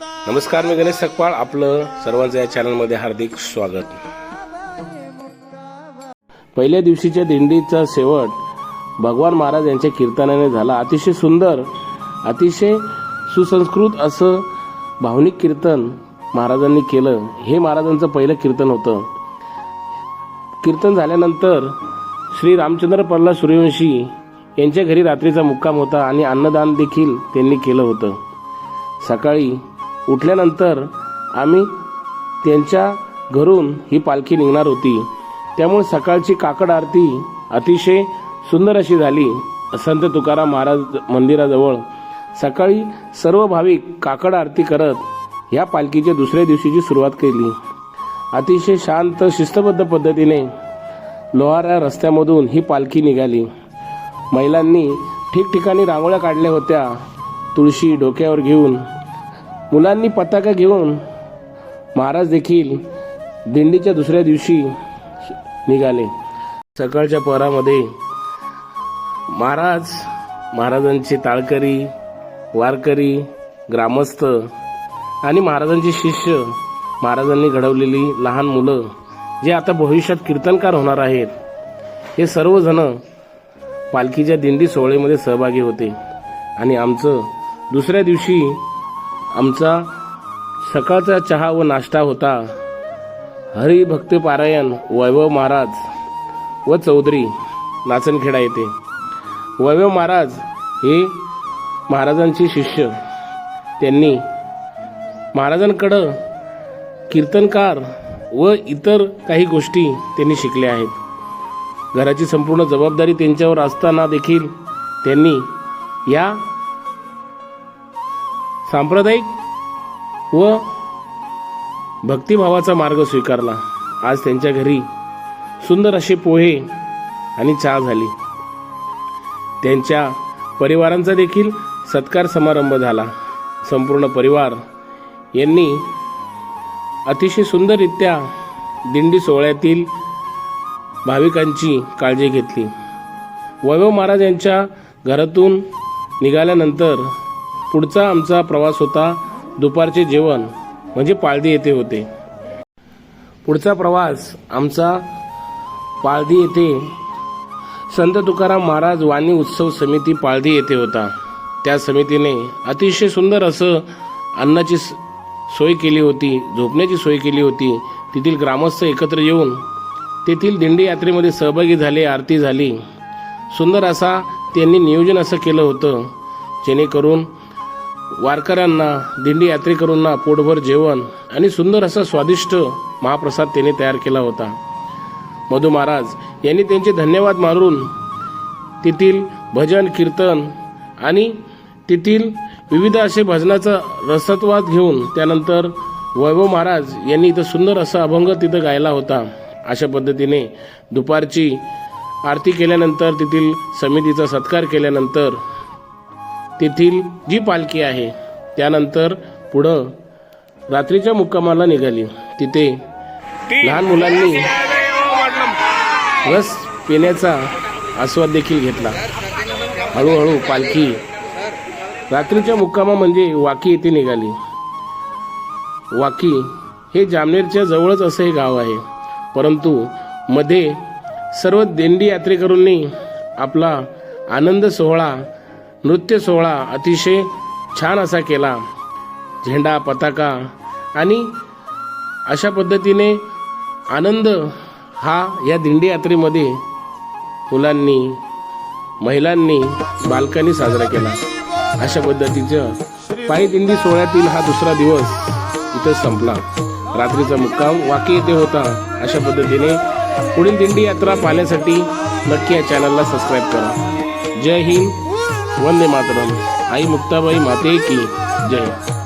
नमस्कार मी गणेश सकपाळ आपलं सर्वांचं या चॅनलमध्ये हार्दिक स्वागत. पहिल्या दिवशीच्या दिंडीचा शेवट भगवान महाराज यांच्या कीर्तनाने झाला. अतिशय सुंदर अतिशय सुसंस्कृत असं भावनिक कीर्तन महाराजांनी केलं. हे महाराजांचं पहिलं कीर्तन होतं. कीर्तन झाल्यानंतर श्री रामचंद्र पल्ला सूर्यवंशी यांच्या घरी रात्रीचा मुक्काम होता आणि अन्नदान देखील त्यांनी केलं होतं. सकाळी उठल्यानंतर आम्ही त्यांच्या घरून ही पालखी निघणार होती. त्यामुळे सकाळची काकड आरती अतिशय सुंदर अशी झाली. संत तुकाराम महाराज मंदिराजवळ सकाळी सर्व भाविक काकड आरती करत ह्या पालखीच्या दुसऱ्या दिवशीची सुरुवात केली. अतिशय शांत शिस्तबद्ध पद्धतीने लोहारा रस्त्यामधून ही पालखी निघाली. महिलांनी ठिकठिकाणी रांगोळ्या काढल्या होत्या. तुळशी डोक्यावर घेऊन मुलांनी पताका घेऊन महाराज देखील दिंडीच्या दुसऱ्या दिवशी निघाले. सकाळच्या पहरामध्ये महाराज महाराजांचे ताळकरी वारकरी ग्रामस्थ आणि महाराजांचे शिष्य महाराजांनी घडवलेली लहान मुलं जे आता भविष्यात कीर्तनकार होणार आहेत हे सर्वजण पालखीच्या दिंडी सोहळेमध्ये सहभागी होते. आणि आमचं दुसऱ्या दिवशी आमचा सकाळचा चहा व नाश्ता होता. हरिभक्तीपारायण वैभव महाराज व चौधरी नाचनखेडा येथे. वैभव महाराज हे महाराजांचे शिष्य. त्यांनी महाराजांकडं कीर्तनकार व इतर काही गोष्टी त्यांनी शिकल्या आहेत. घराची संपूर्ण जबाबदारी त्यांच्यावर असताना देखील त्यांनी या सांप्रदायिक व भक्तिभावाचा मार्ग स्वीकारला. आज त्यांच्या घरी सुंदर असे पोहे आणि चहा झाली. त्यांच्या परिवारांचा देखील सत्कार समारंभ झाला. संपूर्ण परिवार यांनी अतिशय सुंदररित्या दिंडी सोहळ्यातील भाविकांची काळजी घेतली. वैभव महाराज यांच्या घरातून निघाल्यानंतर पुढचा आमचा प्रवास होता दुपारचे जेवण म्हणजे पाळदी येथे होते. पुढचा प्रवास आमचा पाळदी येथे संत तुकाराम महाराज वाणी उत्सव समिती पाळदी येथे होता. त्या समितीने अतिशय सुंदर असं अन्नाची स- सोय केली होती झोपण्याची सोय केली होती. तेथील ग्रामस्थ एकत्र येऊन तेथील दिंडी यात्रेमध्ये सहभागी झाले आरती झाली. सुंदर असा त्यांनी नियोजन असं केलं होतं. जेणेकरून वारकऱ्यांना दिंडी यात्रेकरूंना पोटभर जेवण आणि सुंदर असा स्वादिष्ट महाप्रसाद त्यांनी तयार केला होता. मधु महाराज यांनी त्यांचे धन्यवाद मानून तेथील भजन कीर्तन आणि तेथील विविध असे भजनाचा रसत्वाद घेऊन त्यानंतर वैभव महाराज यांनी इथं सुंदर असा अभंग तिथं गायला होता. अशा पद्धतीने दुपारची आरती केल्यानंतर तेथील समितीचा सत्कार केल्यानंतर तेथील जी पालखी आहे त्यानंतर पुढं रात्रीच्या मुक्कामाला निघाली. तिथे लहान मुलांनी रस पिण्याचा आस्वाद देखील घेतला. हळूहळू पालखी रात्रीच्या मुक्कामा म्हणजे वाकी येथे निघाली. वाकी हे जामनेरच्या जवळच असं हे गाव आहे. परंतु मध्ये सर्व दिंडी यात्रेकरूंनी आपला आनंद सोहळा नृत्य सोहळा अतिशय छान असा केला. झेंडा पताका आणि अशा पद्धतीने आनंद हा या दिंडी यात्रेमध्ये मुलांनी महिलांनी बालकांनी साजरा केला. अशा पद्धतीचं पायी दिंडी सोहळ्यातील हा दुसरा दिवस इथं संपला. रात्रीचा मुक्काम वाकी येथे होता. अशा पद्धतीने पुढील दिंडी यात्रा पाहण्यासाठी नक्की या चॅनलला सबस्क्राईब करा. जय हिंद. वंदे मातरम. आई मुक्ताबाई माते की जय.